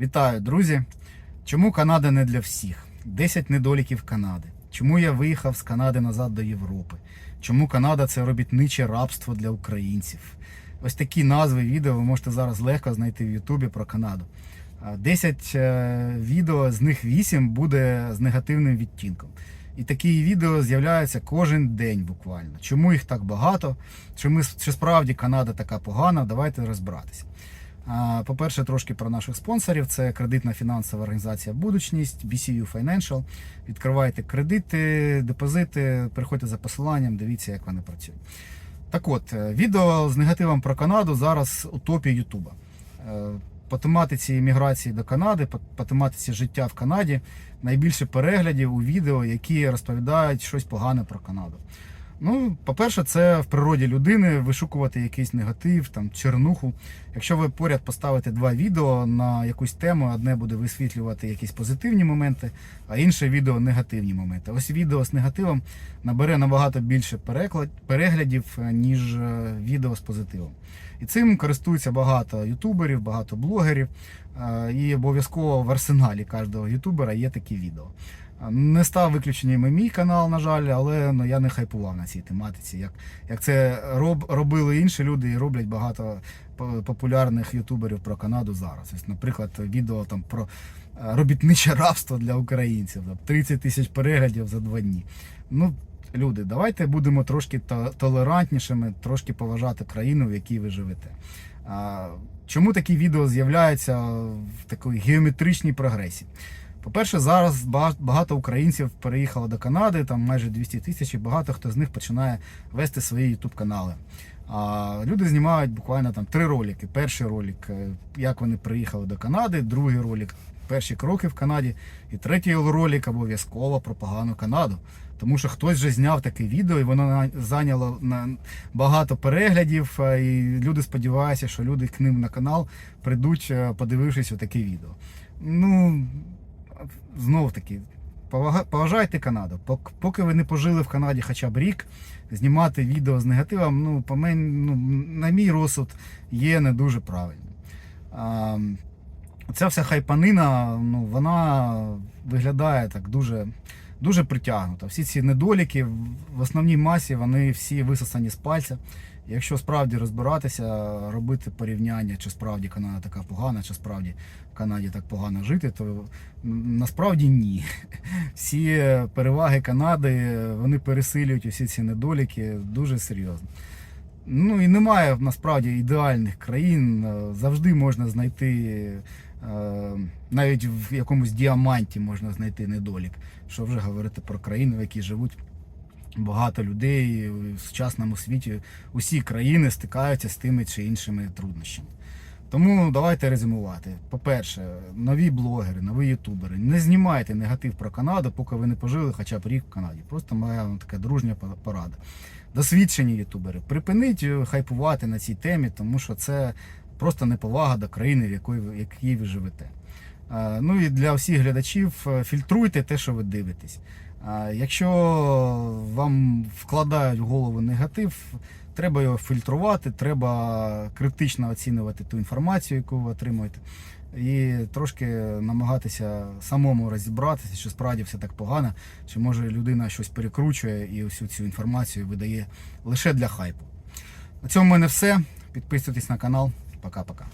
Вітаю, друзі! Чому Канада не для всіх? 10 недоліків Канади. Чому я виїхав з Канади назад до Європи? Чому Канада це робітниче рабство для українців? Ось такі назви відео ви можете зараз легко знайти в Ютубі про Канаду. 10 е, відео, з них 8 буде з негативним відтінком. І такі відео з'являються кожен день буквально. Чому їх так багато? Чи, ми, чи справді Канада така погана? Давайте розбиратися. По-перше, трошки про наших спонсорів. Це кредитна фінансова організація Будучність, BCU Financial. Відкривайте кредити, депозити, приходьте за посиланням, дивіться, як вони працюють. Так от, е, відео з негативом про Канаду зараз у топі Ютуба. Е, По тематиці міграції до Канади, по тематиці життя в Канаді найбільше переглядів у відео, які розповідають щось погане про Канаду. Ну, по-перше, це в природі людини вишукувати якийсь негатив, там чернуху. Якщо ви поряд поставите два відео на якусь тему, одне буде висвітлювати якісь позитивні моменти, а інше відео негативні моменти. Ось відео з негативом набере набагато більше переглядів, е, ніж е, відео з позитивом. І цим користуються багато ютуберів, багато блогерів. е, І обов'язково в арсеналі кожного ютубера є такі відео. Не став виключенням і мій канал, на жаль, але ну, я не хайпував на цій тематиці. Як, як це роб, робили інші люди і роблять багато популярних ютуберів про Канаду зараз. Ось, наприклад, відео там про е, робітниче рабство для українців. Там, 30 тисяч переглядів за два дні. Ну, люди, давайте будемо трошки то- толерантнішими, трошки поважати країну, в якій ви живете. Чому такі відео з'являються в такій геометричній прогресії? По-перше, зараз багато українців переїхало до Канади, там майже 200 тисяч, і багато хто з них починає вести свої YouTube канали. А люди знімають буквально там три ролики. Перший ролик, е, як вони приїхали до Канади, другий ролик перші кроки в Канаді, і третій ролик обов'язково про погану Канаду. Тому що хтось вже зняв таке відео, і воно зайняло на багато переглядів. е, І люди сподіваються, що люди к ним на канал прийдуть, е, подивившись отаке відео. Ну, знов таки, поважайте Канаду. Поки ви не пожили в Канаді хоча б рік, знімати відео з негативом, ну, по мен, ну, на мій розсуд, є не дуже правильним. А, ця вся хайпанина, ну, вона виглядає так дуже, дуже притягнута. Всі ці недоліки в основній масі вони всі висосані з пальця. Якщо справді розбиратися, робити порівняння, чи справді Канада така погана, чи справді в Канаді так погано жити, то насправді ні. Всі переваги Канади вони пересилюють усі ці недоліки дуже серйозно. Ну і немає насправді ідеальних країн. Е, Завжди можна знайти, е, навіть в якомусь діаманті можна знайти недолік. Що вже говорити про країни, в якій живуть багато людей в сучасному світі. Усі країни стикаються з тими чи іншими труднощами. Тому давайте резюмувати. По-перше, нові блогери, нові ютубери. Не знімайте негатив про Канаду, поки ви не пожили хоча б рік в Канаді. Просто моя вам така дружня порада. Досвідчені ютубери, припиніть е, хайпувати на цій темі, тому що це просто неповага до країни, в якої в якій ви живете. Е, Ну і для всіх глядачів е, фільтруйте те, що ви дивитесь. Якщо вам вкладають в голову негатив, треба його фільтрувати, треба критично оцінювати ту інформацію, яку ви отримуєте, і трошки намагатися самому розібратися, що справді все так погано, чи може людина щось перекручує і всю цю інформацію видає лише для хайпу. На цьому в мене все. Підписуйтесь на канал. Пока-пока.